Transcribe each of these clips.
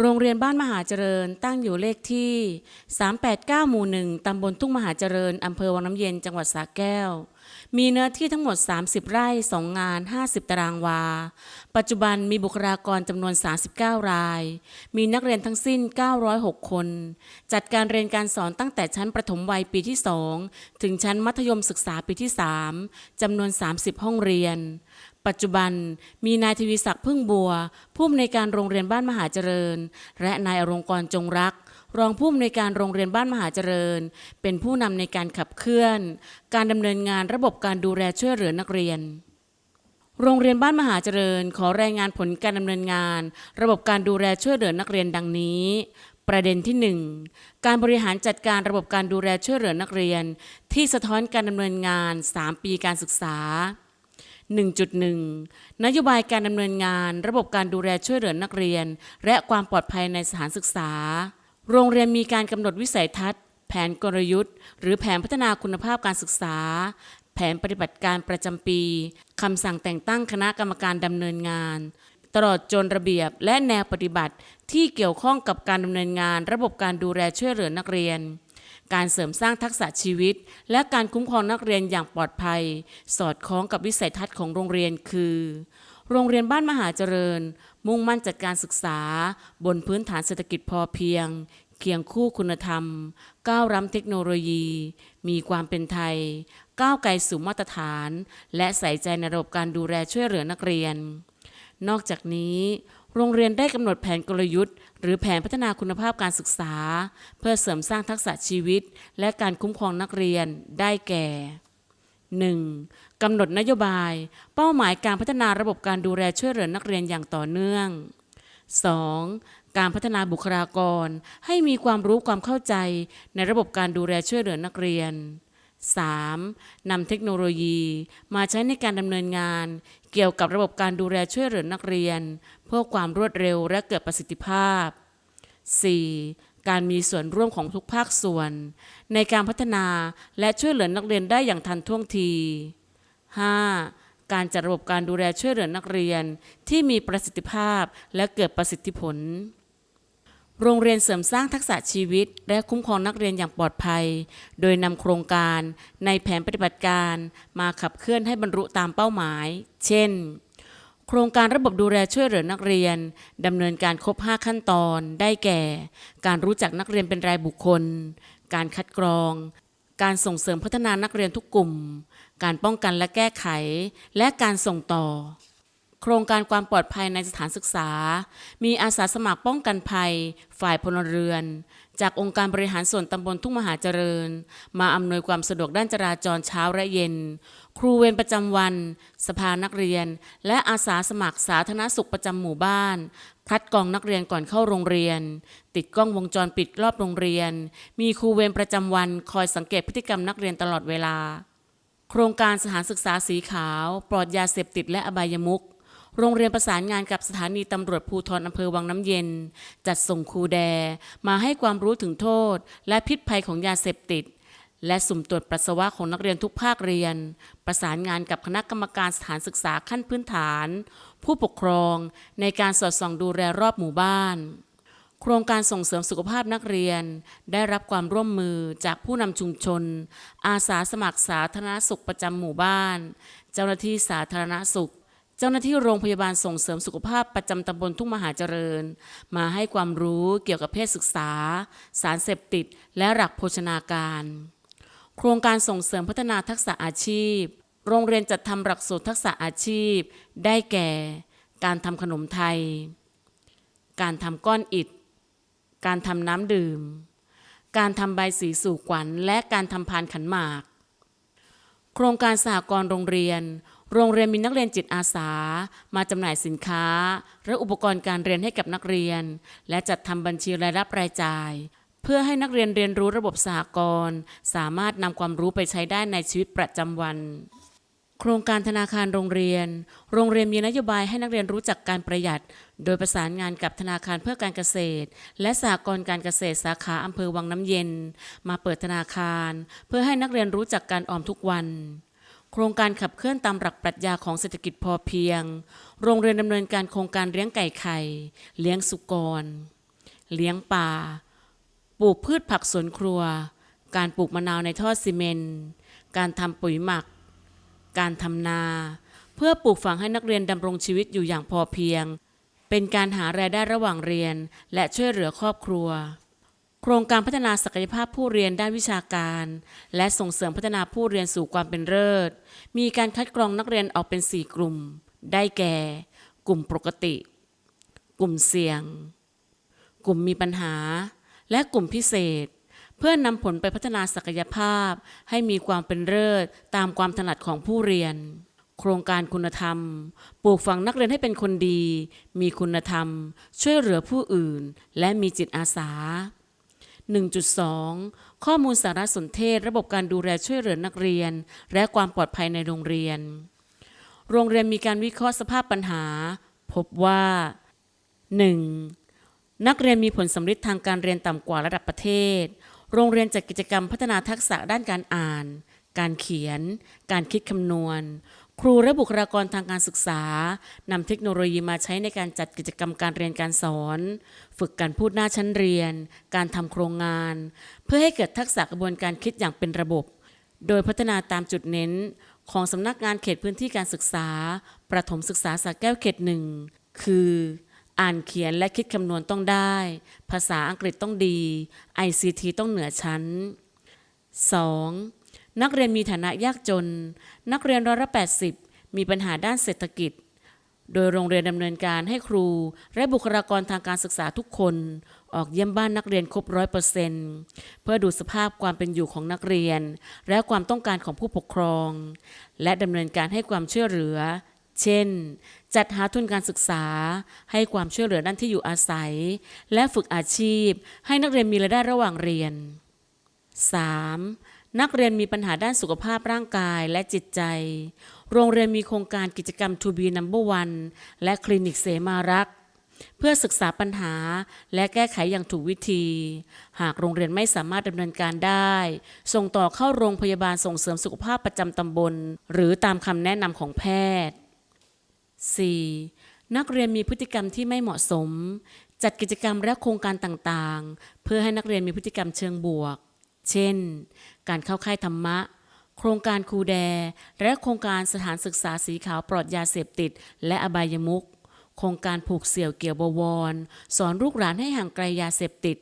โรงเรียนบ้านมหาเจริญตั้งอยู่เลขที่ 389 หมู่1ตำบลทุ่งมหาเจริญ อำเภอวังน้ำเย็น จังหวัดสระแก้ว มีเนื้อที่ทั้งหมด 30 ไร่ 2 งาน 50 ตารางวา ปัจจุบันมีบุคลากรจำนวน 39 ราย มีนักเรียนทั้งสิ้น 906 คน จัดการเรียนการสอนตั้งแต่ชั้นประถมวัยปีที่ 2 ถึงชั้นมัธยมศึกษาปีที่ 3จำนวน 30 ห้องเรียน ปัจจุบันมีนายทวีศักดิ์พึ่งบัว ผู้อำนวยการโรงเรียนบ้านมหาเจริญ และนายอรงกรจงรัก รองผู้อำนวยการโรงเรียนบ้านมหาเจริญ เป็นผู้นำในการขับเคลื่อน การดำเนินงานระบบการดูแลช่วยเหลือนักเรียน โรงเรียนบ้านมหาเจริญ ขอรายงานผลการดำเนินงาน ระบบการดูแลช่วยเหลือนักเรียนดังนี้ประเด็นที่ 1 การบริหารจัดการระบบการดูแลช่วยเหลือนักเรียน ที่สะท้อนการดำเนินงาน 3 ปีการศึกษา 1.1 นโยบายการดำเนินงาน ระบบการดูแลช่วยเหลือนักเรียน และความปลอดภัยในสถานศึกษา โรงเรียนมีการกำหนดวิสัยทัศน์ แผนกลยุทธ์ หรือแผนพัฒนาคุณภาพการศึกษา แผนปฏิบัติการประจำปีคำสั่งแต่งตั้งคณะกรรมการดำเนินงาน ตลอดจนระเบียบและแนวปฏิบัติที่เกี่ยวข้องกับการดำเนินงาน ระบบการดูแลช่วยเหลือนักเรียน การเสริมสร้างทักษะชีวิต และการคุ้มครองนักเรียนอย่างปลอดภัย สอดคล้องกับวิสัยทัศน์ของโรงเรียนคือ โรงเรียนบ้านมหาเจริญ มุ่งมั่นจัดการศึกษา บนพื้นฐานเศรษฐกิจพอเพียง เคียงคู่คุณธรรม ก้าวล้ำเทคโนโลยี มีความเป็นไทย ก้าวไกลสู่มาตรฐาน และใส่ใจในระบบการดูแลช่วยเหลือนักเรียน นอกจากนี้ โรงเรียนได้กำหนดแผนกลยุทธ์ หรือแผนพัฒนาคุณภาพการศึกษา เพื่อเสริมสร้างทักษะชีวิต และการคุ้มครองนักเรียนได้แก่ 1. กำหนดนโยบาย เป้าหมายการพัฒนาระบบการดูแลช่วยเหลือนักเรียนอย่างต่อเนื่อง 2. การพัฒนาบุคลากร ให้มีความรู้ความเข้าใจในระบบการดูแลช่วยเหลือนักเรียน 3. นำเทคโนโลยีมาใช้ในการดำเนินงาน เกี่ยวกับระบบการดูแลช่วยเหลือนักเรียน เพื่อความรวดเร็วและเกิดประสิทธิภาพ 4. การมีส่วนร่วมของทุกภาคส่วน ในการพัฒนาและช่วยเหลือนักเรียนได้อย่างทันท่วงที 5. การจัดระบบการดูแลช่วยเหลือนักเรียน ที่มีประสิทธิภาพและเกิดประสิทธิผล โรงเรียนเสริมสร้างทักษะชีวิต และคุ้มครองนักเรียนอย่างปลอดภัย โดยนำโครงการในแผนปฏิบัติการมาขับเคลื่อนให้บรรลุตามเป้าหมาย เช่น โครงการระบบดูแลช่วยเหลือนักเรียนดำเนินการครบ 5 ขั้นตอน ได้แก่ การรู้จักนักเรียนเป็นรายบุคคล การคัดกรอง การส่งเสริมพัฒนานักเรียนทุกกลุ่ม การป้องกันและแก้ไข และการส่งต่อ โครงการความปลอดภัยในสถานศึกษา มีอาสาสมัครป้องกันภัย ฝ่ายพลเรือน จากองค์การบริหารส่วนตำบลทุ่งมหาเจริญ มาอำนวยความสะดวกด้านจราจรเช้าและเย็น ครูเวรประจำวัน สภานักเรียน และอาสาสมัครสาธารณสุขประจำหมู่บ้าน คัดกรองนักเรียนก่อนเข้าโรงเรียน ติดกล้องวงจรปิดรอบโรงเรียน มีครูเวรประจำวันคอยสังเกตพฤติกรรมนักเรียนตลอดเวลา โครงการสถานศึกษาสีขาว ปลอดยาเสพติดและอบายมุข โรงเรียนประสานงานกับสถานีตำรวจภูธรอำเภอวังน้ำเย็น จัดส่งครูแด มาให้ความรู้ถึงโทษ และพิษภัยของยาเสพติด และสุ่มตรวจปัสสาวะของนักเรียนทุกภาคเรียน ประสานงานกับคณะกรรมการสถานศึกษาขั้นพื้นฐาน ผู้ปกครองในการสอดส่องดูแลรอบหมู่บ้านโครงการส่งเสริมสุขภาพนักเรียน ได้รับความร่วมมือจากผู้นำชุมชน อาสาสมัครสาธารณสุขประจำหมู่บ้าน เจ้าหน้าที่สาธารณสุข เจ้าหน้าที่โรงพยาบาลส่งเสริมสุขภาพประจำตำบลทุ่งมหาเจริญ มาให้ความรู้เกี่ยวกับเพศศึกษา สารเสพติด และหลักโภชนาการ โครงการส่งเสริมพัฒนาทักษะอาชีพ โรงเรียนจัดทำหลักสูตรทักษะอาชีพ ได้แก่ การทำขนมไทย การทำก้อนอิฐ การทำน้ำดื่ม การทำใบสีสู่ขวัญ และการทำพานขันหมาก โครงการสหกรณ์โรงเรียน โรงเรียนมีนักเรียนจิตอาสา มาจำหน่ายสินค้า และอุปกรณ์การเรียนให้กับนักเรียน และจัดทำบัญชีรายรับรายจ่าย เพื่อให้นักเรียนเรียนรู้ระบบสหกรณ์สามารถนำความรู้ไปใช้ได้ในชีวิตประจำวัน โครงการธนาคารโรงเรียน โรงเรียนมีนโยบายให้นักเรียนรู้จักการประหยัด โดยประสานงานกับธนาคารเพื่อการเกษตร และสหกรณ์การเกษตรสาขาอำเภอวังน้ำเย็น มาเปิดธนาคาร เพื่อให้นักเรียนรู้จักการออมทุกวัน โครงการขับเคลื่อนตามหลักปรัชญาของเศรษฐกิจพอเพียง โรงเรียนดำเนินการโครงการเลี้ยงไก่ไข่ เลี้ยงสุกร เลี้ยงปลา ปลูกพืชผักสวนครัว การปลูกมะนาวในท่อซีเมนต์ การทำปุ๋ยหมัก การทำนา เพื่อปลูกฝังให้นักเรียนดำรงชีวิตอยู่อย่างพอเพียง เป็นการหารายได้ระหว่างเรียนและช่วยเหลือครอบครัว ครงการพัฒนาศักยภาพผู้เรียนด้านวิชาการ และส่งเสริมพัฒนาผู้เรียนสู่ความเป็นเลิศ มีการคัดกรองนักเรียนออกเป็น 4 กลุ่ม ได้แก่ กลุ่มปกติ กลุ่มเสี่ยง กลุ่มมีปัญหา และกลุ่มพิเศษ เพื่อนำผลไปพัฒนาศักยภาพ ให้มีความเป็นเลิศตามความถนัดของผู้เรียน โครงการคุณธรรม ปลูกฝังนักเรียนให้เป็นคนดี มีคุณธรรม ช่วยเหลือผู้อื่น และมีจิตอาสา 1.2 ข้อมูลสารสนเทศ ระบบการดูแลช่วยเหลือนักเรียน และความปลอดภัยในโรงเรียน โรงเรียนมีการวิเคราะห์สภาพปัญหา พบว่า 1. นักเรียนมีผลสำลิดทางการเรียนต่ำกว่าระดับประเทศ โรงเรียนจัดกิจกรรมพัฒนาทักษะด้านการอ่าน การเขียน การคิดคำนวณ ครูและบุคลากรทางการศึกษานำเทคโนโลยีมาใช้ในการจัดกิจกรรมการเรียนการสอน ฝึกการพูดหน้าชั้นเรียน การทำโครงงาน เพื่อให้เกิดทักษะกระบวนการคิดอย่างเป็นระบบ โดยพัฒนาตามจุดเน้น ของสำนักงานเขตพื้นที่การศึกษา ประถมศึกษาสระแก้วเขตหนึ่งคือ อ่านเขียนและคิดคำนวณต้องได้ ภาษาอังกฤษต้องดี ICT ต้องเหนือชั้น 2. นักเรียนมีฐานะยากจน นักเรียนร้อยละ80 มีปัญหาด้านเศรษฐกิจ โดยโรงเรียนดำเนินการให้ครู และบุคลากรทางการศึกษาทุกคน ออกเยี่ยมบ้านนักเรียนครบร้อยเปอร์เซนต์เพื่อดูสภาพความเป็นอยู่ของนักเรียน และความต้องการของผู้ปกครอง และดำเนินการให้ความช่วยเหลือ เช่น จัดหาทุนการศึกษา ให้ความช่วยเหลือด้านที่อยู่อาศัย และฝึกอาชีพ ให้นักเรียนมีรายได้ระหว่างเรียน 3. นักเรียนมีปัญหาด้านสุขภาพร่างกายและจิตใจ โรงเรียนมีโครงการกิจกรรม To be number one และคลินิกเสมารัก เพื่อศึกษาปัญหาและแก้ไขอย่างถูกวิธี หากโรงเรียนไม่สามารถดำเนินการได้ ส่งต่อเข้าโรงพยาบาลส่งเสริมสุขภาพประจำตำบล หรือตามคำแนะนำของแพทย์ 4. นักเรียนมีพฤติกรรมที่ไม่เหมาะสม จัดกิจกรรมและโครงการต่างๆ เพื่อให้นักเรียนมีพฤติกรรมเชิงบวก เช่น การเข้าค่ายธรรมะ โครงการครูแด และโครงการสถานศึกษาสีขาวปลอดยาเสพติด และอบายมุขโครงการผูกเสี่ยวเกี่ยวบวร สอนลูกหลานให้ห่างไกลยาเสพติด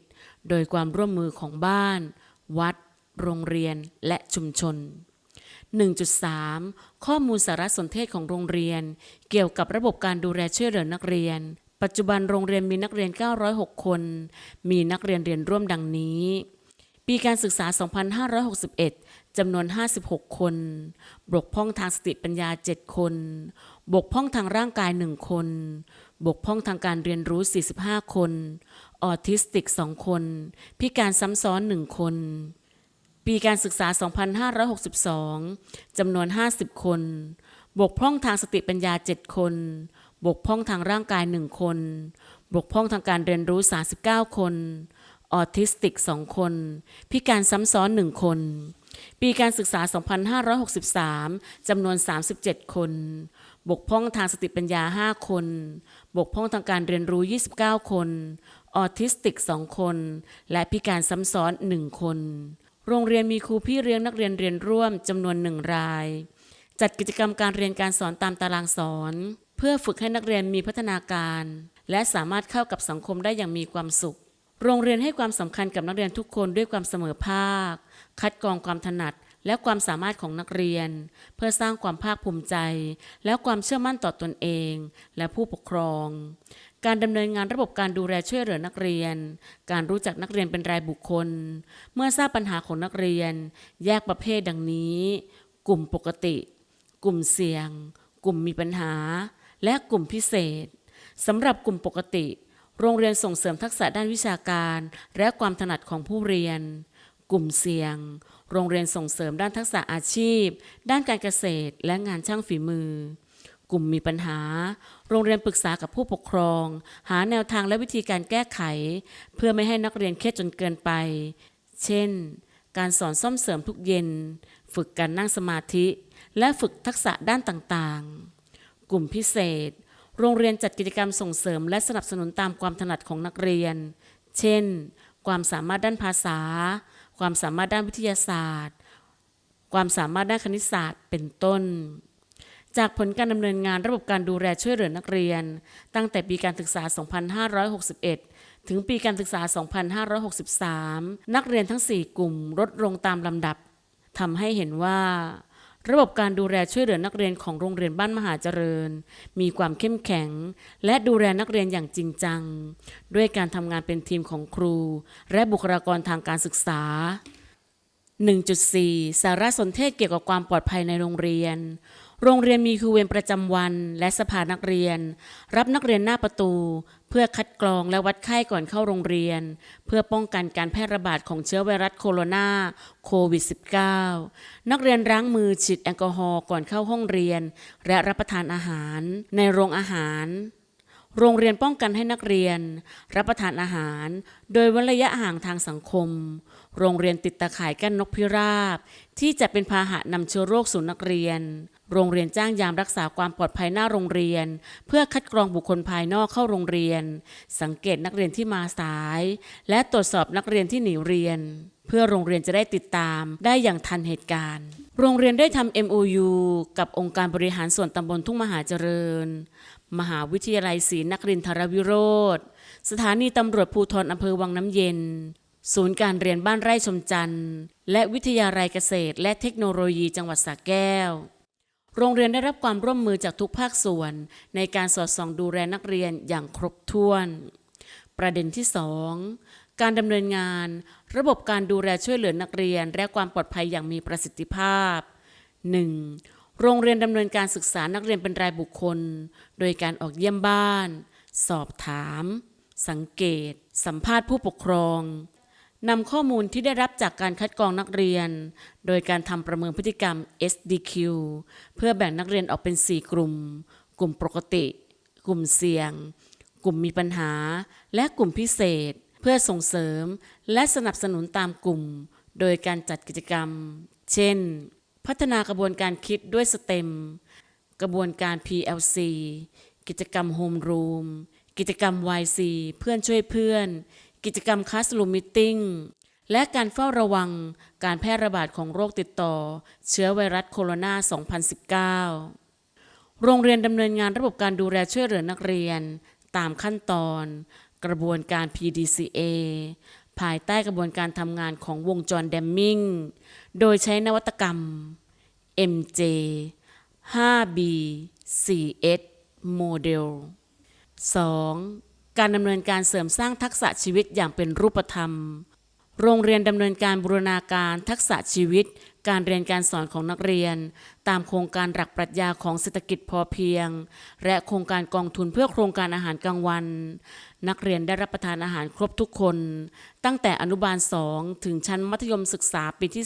โดยความร่วมมือของบ้าน วัด โรงเรียน และชุมชน 1.3 ข้อมูลสารสนเทศของโรงเรียน เกี่ยวกับระบบการดูแลช่วยเหลือนักเรียน ปัจจุบันโรงเรียนมีนักเรียน 906 คน มีนักเรียนเรียนร่วมดังนี้ ปีการศึกษา 2561 จำนวน 56 คน บกพร่องทางสติปัญญา 7 คน บกพร่องทางร่างกาย 1 คน บกพร่องทางการเรียนรู้ 45 คน ออทิสติก 2 คน พิการซ้ำซ้อน 1 คน ปีการศึกษา 2562 จำนวน 50 คน บกพร่องทางสติปัญญา 7 คน บกพร่องทางร่างกาย 1 คน บกพร่องทางการเรียนรู้ 39 คน ออทิสติก 2 คน พิการซ้ำซ้อน 1 คน ปีการศึกษา 2563 จำนวน 37 คน บกพร่องทางสติปัญญา 5 คน บกพร่องทางการเรียนรู้ 29 คน ออทิสติก 2 คน และพิการซ้ำซ้อน 1 คน โรงเรียนมีครูพี่เลี้ยงนักเรียนเรียนร่วมจำนวนหนึ่งราย จัดกิจกรรมการเรียนการสอนตามตารางสอน เพื่อฝึกให้นักเรียนมีพัฒนาการ และสามารถเข้ากับสังคมได้อย่างมีความสุข โรงเรียนให้ความสำคัญกับนักเรียนทุกคนด้วยความเสมอภาค คัดกรองความถนัดและความสามารถของนักเรียน เพื่อสร้างความภาคภูมิใจ และความเชื่อมั่นต่อตนเอง และผู้ปกครอง การดำเนินงานระบบการดูแลช่วยเหลือนักเรียน การรู้จักนักเรียนเป็นรายบุคคล เมื่อทราบปัญหาของนักเรียน แยกประเภทดังนี้ กลุ่มปกติ กลุ่มเสี่ยง กลุ่มมีปัญหา และกลุ่มพิเศษสำหรับกลุ่มปกติ โรงเรียนส่งเสริมทักษะด้านวิชาการ และความถนัดของผู้เรียน กลุ่มเสี่ยง โรงเรียนส่งเสริมด้านทักษะอาชีพ ด้านการเกษตร และงานช่างฝีมือ กลุ่มมีปัญหา โรงเรียนปรึกษากับผู้ปกครอง หาแนวทางและวิธีการแก้ไข เพื่อไม่ให้นักเรียนเครียดจนเกินไป เช่น การสอนซ่อมเสริมทุกเย็น ฝึกการนั่งสมาธิ และฝึกทักษะด้านต่างๆ กลุ่มพิเศษ โรงเรียนจัดกิจกรรมส่งเสริม และสนับสนุนตามความถนัดของนักเรียน เช่น ความสามารถด้านภาษา ความสามารถด้านวิทยาศาสตร์ ความสามารถด้านคณิตศาสตร์ เป็นต้น จากผลการดำเนินงานระบบการดูแลช่วยเหลือนักเรียน ตั้งแต่ปีการศึกษา 2561ถึงปีการศึกษา 2563 นักเรียนทั้ง 4 กลุ่มลดลงตามลำดับ ทำให้เห็นว่า ระบบการดูแลช่วยเหลือนักเรียนของโรงเรียนบ้านมหาเจริญ มีความเข้มแข็ง และดูแลนักเรียนอย่างจริงจัง ด้วยการทำงานเป็นทีมของครู และบุคลากรทางการศึกษา 1.4 สารสนเทศเกี่ยวกับความปลอดภัยในโรงเรียน โรงเรียนมีครูเวรประจำวันและสภานักเรียน รับนักเรียนหน้าประตู เพื่อคัดกรองและวัดไข้ก่อนเข้าโรงเรียน เพื่อป้องกันการแพร่ระบาดของเชื้อไวรัสโคโรนาโควิด -19 นักเรียนล้างมือฉีดแอลกอฮอล์ก่อนเข้าห้องเรียน และรับประทานอาหาร ในโรงอาหาร โรงเรียนป้องกันให้นักเรียน รับประทานอาหาร โดยเว้นระยะห่างทางสังคม โรงเรียนติดตาข่ายกั้นนกพิราบ ที่จะเป็นพาหะนำเชื้อโรคสู่นักเรียน โรงเรียนจ้างยามรักษาความปลอดภัยหน้าโรงเรียน เพื่อคัดกรองบุคคลภายนอกเข้าโรงเรียน สังเกตนักเรียนที่มาสาย และตรวจสอบนักเรียนที่หนีเรียน เพื่อโรงเรียนจะได้ติดตามได้อย่างทันเหตุการณ์ โรงเรียนได้ทำ MOU กับองค์การบริหารส่วนตำบลทุ่งมหาเจริญ มหาวิทยาลัยศรีนครินทรวิโรธสถานีตำรวจภูธรอำเภอวังน้ำเย็นศูนย์การเรียนบ้านไร่ชมจันทร์ และวิทยาลัยเกษตร และเทคโนโลยีจังหวัดสระแก้ว โรงเรียนได้รับความร่วมมือจากทุกภาคส่วน ในการสอดส่องดูแลนักเรียนอย่างครบถ้วน ประเด็นที่ 2 การดำเนินงาน ระบบการดูแลช่วยเหลือนักเรียน และความปลอดภัยอย่างมีประสิทธิภาพ 1. โรงเรียนดำเนินการศึกษานักเรียนเป็นรายบุคคล โดยการออกเยี่ยมบ้าน สอบถาม สังเกต สัมภาษณ์ผู้ปกครอง นำข้อมูลที่ได้รับจากการคัดกรองนักเรียน โดยการทำประเมินพฤติกรรม SDQ เพื่อแบ่งนักเรียนออกเป็น 4 กลุ่ม กลุ่มปกติ กลุ่มเสี่ยง กลุ่มมีปัญหา และกลุ่มพิเศษ เพื่อส่งเสริม และสนับสนุนตามกลุ่ม โดยการจัดกิจกรรม เช่น พัฒนากระบวนการคิดด้วยสเต็ม กระบวนการ PLC กิจกรรมโฮมรูมกิจกรรม YC เพื่อนช่วยเพื่อน กิจกรรม Classroom Meeting และการเฝ้าระวังการแพร่ระบาดของโรคติดต่อ เชื้อไวรัสโคโรนา 2019 โรงเรียนดำเนินงานระบบการดูแลช่วยเหลือนักเรียน ตามขั้นตอน กระบวนการ PDCA ภายใต้กระบวนการทำงานของวงจรแดมมิงโดยใช้นวัตกรรม MJ 5B 4S โมเดล 2. การดำเนินการเสริมสร้างทักษะชีวิตอย่างเป็นรูปธรรม โรงเรียนดำเนินการบูรณาการทักษะชีวิต การเรียนการสอนของนักเรียน ตามโครงการหลักปรัชญาของเศรษฐกิจพอเพียง และโครงการกองทุนเพื่อโครงการอาหารกลางวัน นักเรียนได้รับประทานอาหารครบทุกคน ตั้งแต่อนุบาล2ถึงชั้นมัธยมศึกษาปีที่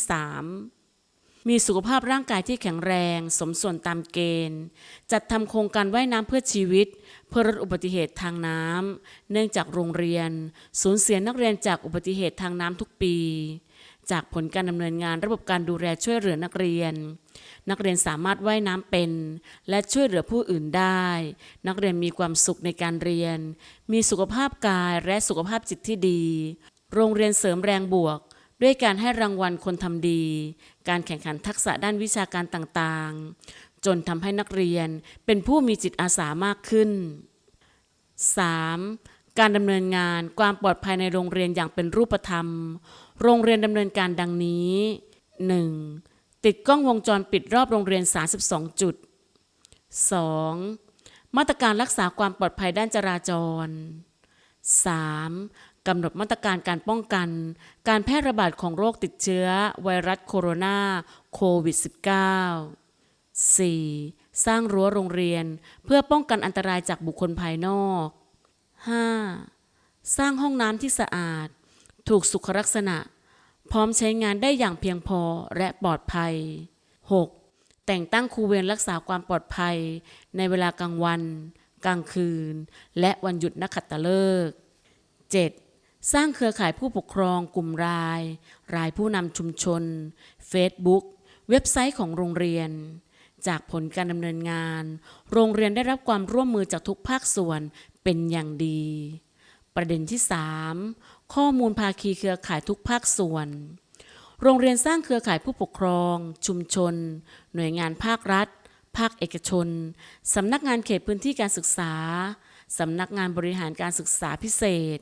3มีสุขภาพร่างกายที่แข็งแรง สมส่วนตามเกณฑ์ จัดทำโครงการว่ายน้ำเพื่อชีวิต เพื่อลดอุบัติเหตุทางน้ำเนื่องจากโรงเรียน สูญเสียนักเรียนจากอุบัติเหตุทางน้ำทุกปี จากผลการดำเนินงานระบบการดูแลช่วยเหลือนักเรียน นักเรียนสามารถว่ายน้ำเป็น และช่วยเหลือผู้อื่นได้ นักเรียนมีความสุขในการเรียน มีสุขภาพกายและสุขภาพจิตที่ดี โรงเรียนเสริมแรงบวกด้วยการให้รางวัลคนทำดี การแข่งขันทักษะด้านวิชาการต่างๆ จนทำให้นักเรียนเป็นผู้มีจิตอาสามากขึ้น 3. การดำเนินงานความปลอดภัยในโรงเรียนอย่างเป็นรูปธรรม โรงเรียนดำเนินการดังนี้ 1. ติดกล้องวงจรปิดรอบโรงเรียน 32 จุด 2. มาตรการรักษาความปลอดภัยด้านจราจร 3. กำหนดมาตรการการป้องกัน การแพร่ระบาดของโรคติดเชื้อไวรัสโคโรนาโควิด -19 4. สร้างรั้วโรงเรียนเพื่อป้องกันอันตรายจากบุคคลภายนอก 5. สร้างห้องน้ำที่สะอาด ถูกสุขลักษณะ พร้อมใช้งานได้อย่างเพียงพอและปลอดภัย 6. แต่งตั้งครูเวรรักษาความปลอดภัย ในเวลากลางวัน กลางคืน และวันหยุดนักขัตฤกษ์ 7. สร้างเครือข่ายผู้ปกครองกลุ่มราย รายผู้นำชุมชน Facebook เว็บไซต์ของโรงเรียน จากผลการดำเนินงาน โรงเรียนได้รับความร่วมมือจากทุกภาคส่วนเป็นอย่างดี ประเด็นที่ 3 ข้อมูลภาคีเครือข่ายทุกภาคส่วน โรงเรียนสร้างเครือข่ายผู้ปกครอง ชุมชน หน่วยงานภาครัฐ ภาคเอกชน สำนักงานเขตพื้นที่การศึกษา สำนักงานบริหารการศึกษาพิเศษ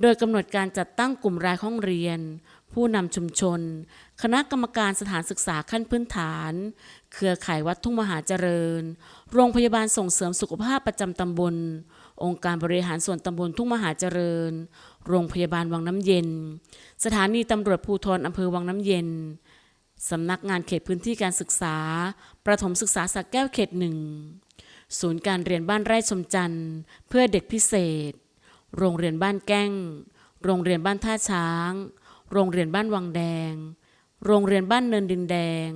โดยกำหนดการจัดตั้งกลุ่มรายห้องเรียน ผู้นำชุมชน คณะกรรมการสถานศึกษาขั้นพื้นฐาน เครือข่ายวัดทุ่งมหาเจริญ โรงพยาบาลส่งเสริมสุขภาพประจำตำบล องค์การบริหารส่วนตำบลทุ่งมหาเจริญ โรงพยาบาลวังน้ำเย็น สถานีตำรวจภูธรอำเภอวังน้ำเย็นสำนักงานเขตพื้นที่การศึกษา ประถมศึกษาสักแก้วเขตหนึ่ง ศูนย์การเรียนบ้านไร่ชมจันทร์ เพื่อเด็กพิเศษ โรงเรียนบ้านแก้ง โรงเรียนบ้านท่าช้าง โรงเรียนบ้านวังแดง โรงเรียนบ้านเนินดินแดง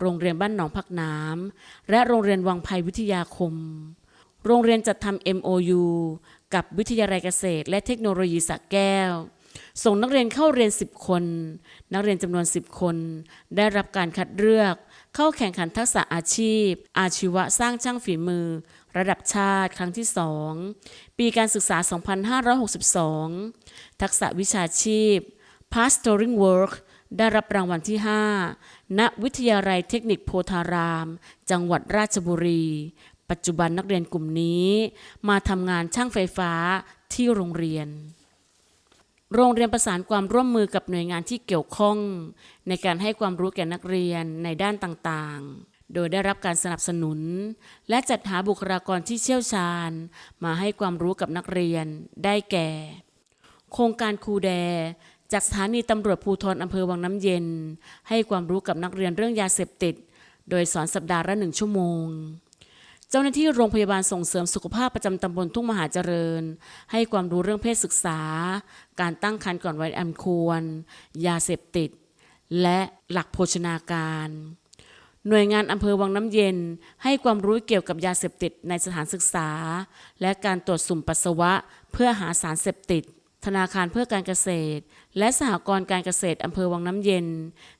โรงเรียนบ้านหนองผักน้ำ และโรงเรียนวังไพวิทยาคม โรงเรียนจัดทำ MOU กับวิทยาลัยเกษตร และเทคโนโลยีสระแก้ว ส่งนักเรียนเข้าเรียน 10 คน นักเรียนจำนวน 10 คน ได้รับการคัดเลือก เข้าแข่งขันทักษะอาชีพ อาชีวะสร้างช่างฝีมือ ระดับชาติครั้งที่ 2 ปีการศึกษา 2562 ทักษะวิชาชีพ Pastoring Work ได้รับรางวัลที่ 5 ณ วิทยาลัยเทคนิคโพธาราม จังหวัดราชบุรี ปัจจุบันนักเรียนกลุ่มนี้ มาทำงานช่างไฟฟ้าที่โรงเรียน โรงเรียนประสานความร่วมมือกับหน่วยงานที่เกี่ยวข้อง ในการให้ความรู้แก่นักเรียนในด้านต่างๆ โดยได้รับการสนับสนุน และจัดหาบุคลากรที่เชี่ยวชาญ มาให้ความรู้กับนักเรียนได้แก่ โครงการครูแด จากสถานีตำรวจภูธรอำเภอวังน้ำเย็น ให้ความรู้กับนักเรียนเรื่องยาเสพติด โดยสอนสัปดาห์ละหนึ่งชั่วโมง เจ้าหน้าที่โรงพยาบาลส่งเสริมสุขภาพประจำตำบลทุ่งมหาเจริญ ให้ความรู้เรื่องเพศศึกษา การตั้งครรภ์ก่อนวัยอันควร ยาเสพติด และหลักโภชนาการ หน่วยงานอำเภอวังน้ำเย็น ให้ความรู้เกี่ยวกับยาเสพติดในสถานศึกษา และการตรวจสุ่มปัสสาวะเพื่อหาสารเสพติด ธนาคารเพื่อการเกษตร และสหกรณ์การเกษตรอำเภอวังน้ำเย็น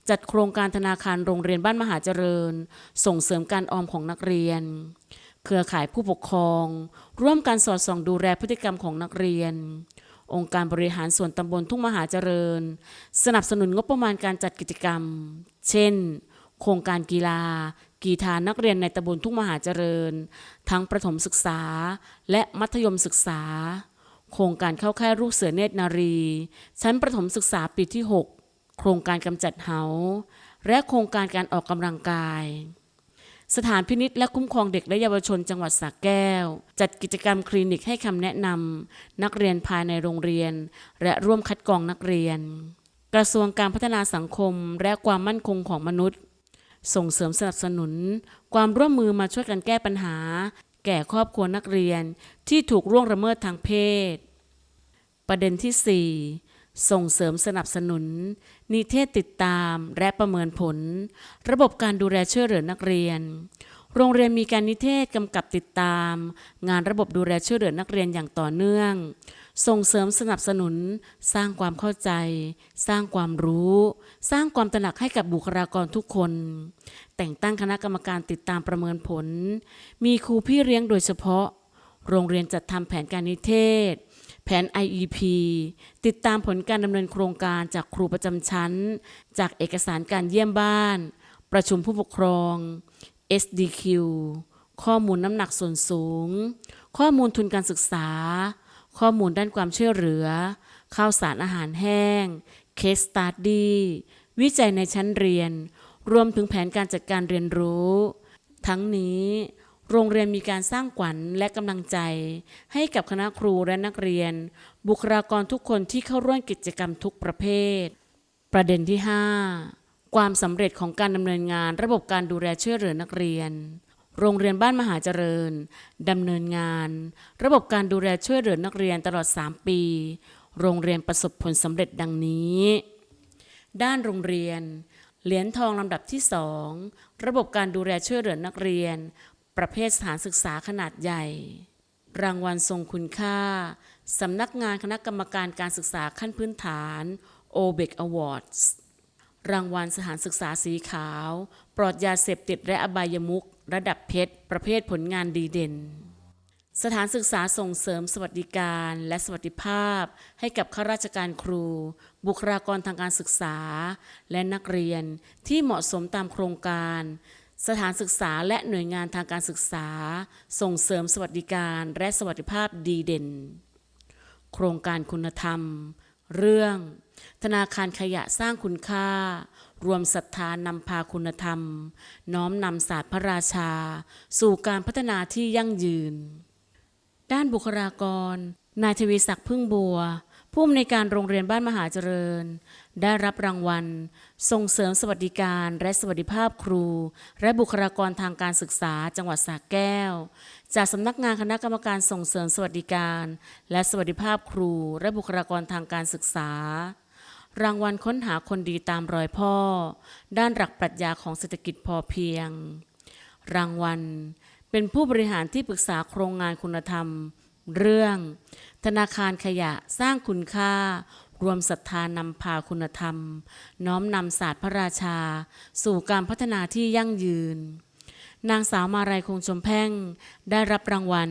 จัดโครงการธนาคารโรงเรียนบ้านมหาเจริญ ส่งเสริมการออมของนักเรียน เครือข่ายผู้ปกครอง ร่วมกันสอดส่องดูแลพฤติกรรมของนักเรียน องค์การบริหารส่วนตำบลทุ่งมหาเจริญ สนับสนุนงบประมาณการจัดกิจกรรม เช่น โครงการกีฬา กีฬานักเรียนในตำบลทุ่งมหาเจริญ ทั้งประถมศึกษาและมัธยมศึกษา โครงการเข้าค่ายลูกเสือเนตรนารี ชั้นประถมศึกษาปีที่ 6 โครงการกำจัดเหาและโครงการการออกกำลังกาย สถานพินิษและคุ้มครองเด็กและเยาวชนจังหวัดสระแก้ว จัดกิจกรรมคลินิกให้คำแนะนำนักเรียนภายในโรงเรียน และร่วมคัดกรองนักเรียน กระทรวงการพัฒนาสังคมและความมั่นคงของมนุษย์ ส่งเสริมสนับสนุน ความร่วมมือมาช่วยกันแก้ปัญหา แก่ครอบครัวนักเรียนที่ถูกร่วงละเมิดทางเพศ ประเด็นที่ 4 ส่งเสริมสนับสนุน นิเทศติดตามและประเมินผล ระบบการดูแลช่วยเหลือนักเรียน โรงเรียนมีการนิเทศกำกับติดตาม งานระบบดูแลช่วยเหลือนักเรียนอย่างต่อเนื่อง ส่งเสริมสนับสนุน สร้างความเข้าใจ สร้างความรู้ สร้างความตระหนักให้กับบุคลากรทุกคน แต่งตั้งคณะกรรมการติดตามประเมินผล มีครูพี่เลี้ยงโดยเฉพาะ โรงเรียนจัดทำแผนการนิเทศ แผน IEP ติดตามผลการดำเนินโครงการจากครูประจำชั้น จากเอกสารการเยี่ยมบ้าน ประชุมผู้ปกครอง SDQ ข้อมูลน้ำหนักส่วนสูง ข้อมูลทุนการศึกษา ข้อมูลด้านความช่วยเหลือ ข้าวสารอาหารแห้ง Case Study วิจัยในชั้นเรียน รวมถึงแผนการจัดการเรียนรู้ ทั้งนี้ โรงเรียนมีการสร้างขวัญและกำลังใจ ให้กับคณะครูและนักเรียน บุคลากรทุกคนที่เข้าร่วมกิจกรรมทุกประเภท ประเด็นที่ 5 ความสำเร็จของการดำเนินงานระบบการดูแลช่วยเหลือนักเรียน โรงเรียนบ้านมหาเจริญดำเนินงาน ระบบการดูแลช่วยเหลือนักเรียนตลอด 3 ปี โรงเรียนประสบผลสำเร็จดังนี้ ด้านโรงเรียน เหรียญทองลำดับที่ 2 ระบบการดูแลช่วยเหลือนักเรียน ประเภทสถานศึกษาขนาดใหญ่ รางวัลทรงคุณค่าสำนักงานคณะกรรมการการศึกษาขั้นพื้นฐาน OBEC Awards รางวัลสถานศึกษาสีขาว ปลอดยาเสพติดและอบายมุข ระดับเพชร ประเภทผลงานดีเด่น สถานศึกษาส่งเสริมสวัสดิการและสวัสดิภาพ ให้กับข้าราชการครู บุคลากรทางการศึกษา และนักเรียนที่เหมาะสมตามโครงการ สถานศึกษาและหน่วยงานทางการศึกษา ส่งเสริมสวัสดิการและสวัสดิภาพดีเด่น โครงการคุณธรรม เรื่อง ธนาคารขยะสร้างคุณค่า รวมศรัทธานำพาคุณธรรม น้อมนำศาสตร์พระราชา สู่การพัฒนาที่ยั่งยืน ด้านบุคลากร นายทวีศักดิ์พึ่งบัว ผู้อำนวยการโรงเรียนบ้านมหาเจริญ ได้รับรางวัล ส่งเสริมสวัสดิการและสวัสดิภาพครู และบุคลากรทางการศึกษาจังหวัดสระแก้ว จากสำนักงานคณะกรรมการส่งเสริมสวัสดิการ และสวัสดิภาพครู และบุคลากรทางการศึกษา รางวัลค้นหาคนดีตามรอยพ่อ ด้านหลักปรัชญาของเศรษฐกิจพอเพียง รางวัล เป็นผู้บริหารที่ปรึกษาโครงงานคุณธรรม เรื่อง ธนาคารขยะสร้างคุณค่า รวมศรัทธานำพาคุณธรรม น้อมนำศาสตร์พระราชา สู่การพัฒนาที่ยั่งยืน นางสาวมาลัยคงชมแพ่ง ได้รับรางวัล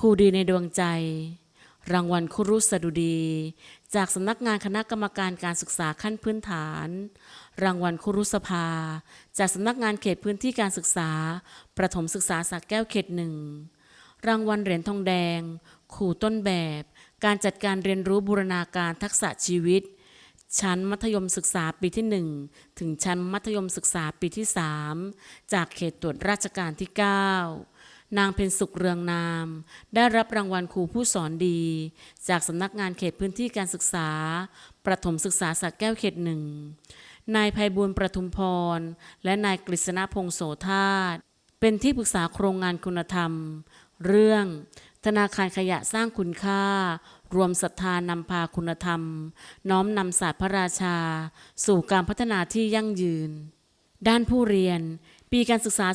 ครูดีในดวงใจรางวัลครุสดุดี จากสำนักงานคณะกรรมการการศึกษาขั้นพื้นฐาน รางวัลครุสภา จากสำนักงานเขตพื้นที่การศึกษา ประถมศึกษาสักแก้วเขตหนึ่ง รางวัลเหรียญทองแดงขู่ต้นแบบ การจัดการเรียนรู้บูรณาการทักษะชีวิต ชั้นมัธยมศึกษาปีที่ 1 ถึงชั้นมัธยมศึกษาปีที่ 3 จากเขตตรวจราชการที่ 9 นางเพ็ญสุขเรืองนาม ได้รับรางวัลครูผู้สอนดี จากสำนักงานเขตพื้นที่การศึกษา ประถมศึกษาสักแก้วเขตหนึ่ง นายภัยบุญประทุมพร และนายกฤษณพงษ์โสธาตเป็นที่ปรึกษาโครงงานคุณธรรม เรื่อง ธนาคารขยะสร้างคุณค่า รวมศรัทธานำพาคุณธรรม น้อมนำศาสตร์พระราชา สู่การพัฒนาที่ยั่งยืน ด้านผู้เรียน ปีการศึกษา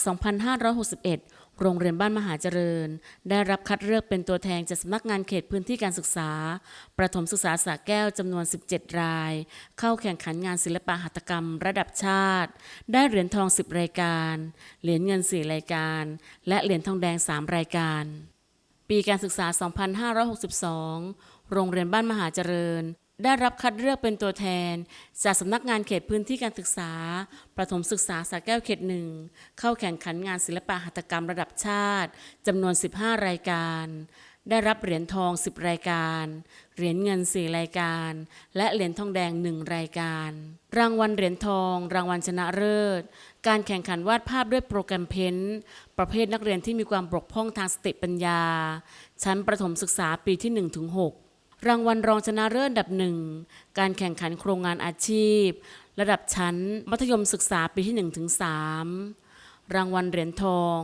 2561 โรงเรียนบ้านมหาเจริญ ได้รับคัดเลือกเป็นตัวแทนจากสำนักงานเขตพื้นที่การศึกษา ประถมศึกษาสระแก้วจำนวน 17 ราย เข้าแข่งขันงานศิลปะหัตถกรรม ระดับชาติ ได้เหรียญทอง 10 รายการ เหรียญเงิน 4 รายการ และเหรียญทองแดง 3 รายการ ปีการศึกษา 2562 โรงเรียนบ้านมหาเจริญ ได้รับคัดเลือกเป็นตัวแทน จากสำนักงานเขตพื้นที่การศึกษา ประถมศึกษาสระแก้วเขตหนึ่ง เข้าแข่งขันงานศิลปะหัตถกรรมระดับชาติจำนวน 15 รายการ ได้รับเหรียญทอง 10 รายการ เหรียญเงิน 4 รายการ และเหรียญทองแดง 1 รายการ รางวัลเหรียญทอง รางวัลชนะเลิศ การแข่งขันวาดภาพด้วยโปรแกรมเพ้นท์ประเภทนักเรียนที่มีความบกพร่องทางสติปัญญา ชั้นประถมศึกษาปีที่1ถึง6 รางวัลรองชนะเลิศอันดับหนึ่ง การแข่งขันโครงงานอาชีพ ระดับชั้น มัธยมศึกษาปีที่1ถึง3รางวัลเหรียญทอง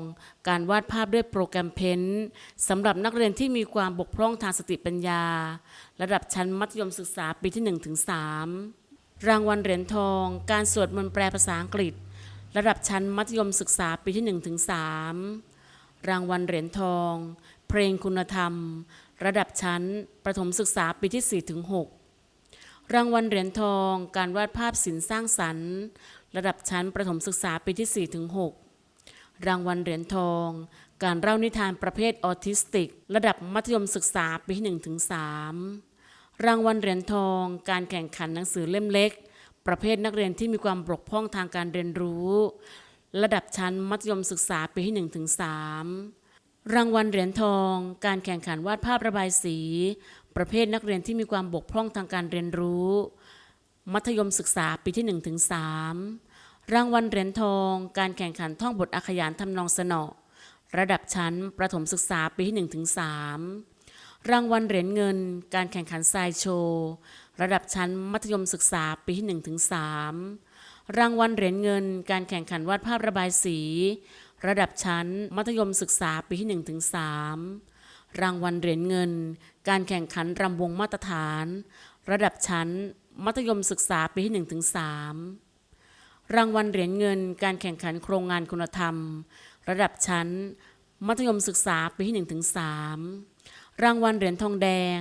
การวาดภาพด้วยโปรแกรมเพ้นท์สำหรับนักเรียนที่มีความบกพร่องทางสติปัญญา ระดับชั้นมัธยมศึกษาปีที่1ถึง3รางวัลเหรียญทอง การสวดมนต์แปลภาษาอังกฤษ ระดับชั้นมัธยมศึกษาปีที่1ถึง3รางวัลเหรียญทอง เพลงคุณธรรม ระดับชั้น ประถมศึกษาปีที่ 4 ถึง 6 รางวัลเหรียญทอง การวาดภาพศิลป์สร้างสรรค์ ระดับชั้น ประถมศึกษาปีที่ 4 ถึง 6 รางวัลเหรียญทอง การเล่านิทานประเภทออทิสติก ระดับมัธยมศึกษาปีที่1ถึง 3 รางวัลเหรียญทอง การแข่งขันหนังสือเล่มเล็ก ประเภทนักเรียนที่มีความบกพร่องทางการเรียนรู้ ระดับชั้นมัธยมศึกษาปีที่1ถึง3 รางวัลเหรียญทอง การแข่งขันวาดภาพระบายสี ประเภทนักเรียนที่มีความบกพร่องทางการเรียนรู้ มัธยมศึกษาปีที่1ถึง3รางวัลเหรียญทอง การแข่งขันท่องบทอาขยานทำนองสนอระดับชั้นประถมศึกษาปีที่1ถึง3รางวัลเหรียญเงิน การแข่งขันทรายโชว์ระดับชั้นมัธยมศึกษาปีที่1ถึง3รางวัลเหรียญเงิน การแข่งขันวาดภาพระบายสี ระดับชั้น มัธยมศึกษาปีที่1ถึง3รางวัลเหรียญเงิน การแข่งขันรำวงมาตรฐาน ระดับชั้น มัธยมศึกษาปีที่1ถึง3รางวัลเหรียญเงิน การแข่งขันโครงงานคุณธรรม ระดับชั้น มัธยมศึกษาปีที่1ถึง3รางวัลเหรียญทองแดง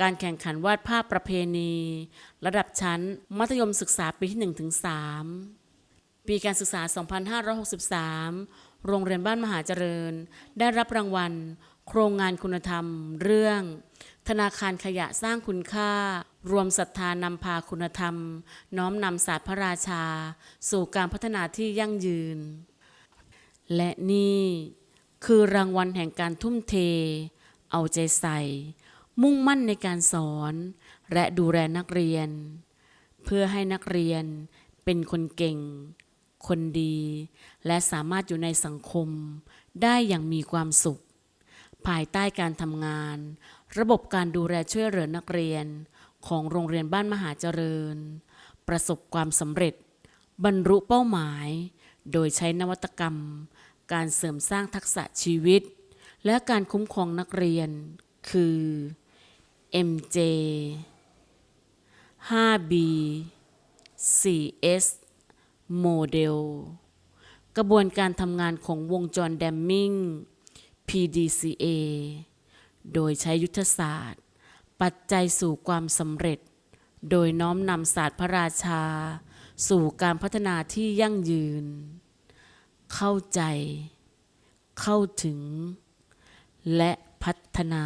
การแข่งขันวาดภาพประเพณี ระดับชั้น มัธยมศึกษาปีที่1ถึง3ปีการศึกษา 2563 โรงเรียนบ้านมหาเจริญ ได้รับรางวัล โครงงานคุณธรรม เรื่อง ธนาคารขยะสร้างคุณค่า รวมศรัทธานำพาคุณธรรม น้อมนำศาสตร์พระราชา สู่การพัฒนาที่ยั่งยืน และนี่คือรางวัลแห่งการทุ่มเท เอาใจใส่ มุ่งมั่นในการสอน และดูแลนักเรียน เพื่อให้นักเรียนเป็นคนเก่ง คนดี และสามารถอยู่ในสังคมได้อย่างมีความสุข ภายใต้การทำงาน ระบบการดูแลช่วยเหลือนักเรียน ของโรงเรียนบ้านมหาเจริญ ประสบความสำเร็จ บรรลุเป้าหมาย โดยใช้นวัตกรรม การเสริมสร้างทักษะชีวิต และการคุ้มครองนักเรียน คือ MJ 5B 4S โมเดล กระบวนการทำงานของวงจรแดมมิง PDCA โดยใช้ยุทธศาสตร์ ปัจจัยสู่ความสำเร็จ โดยน้อมนำศาสตร์พระราชา สู่การพัฒนาที่ยั่งยืน เข้าใจ เข้าถึง และพัฒนา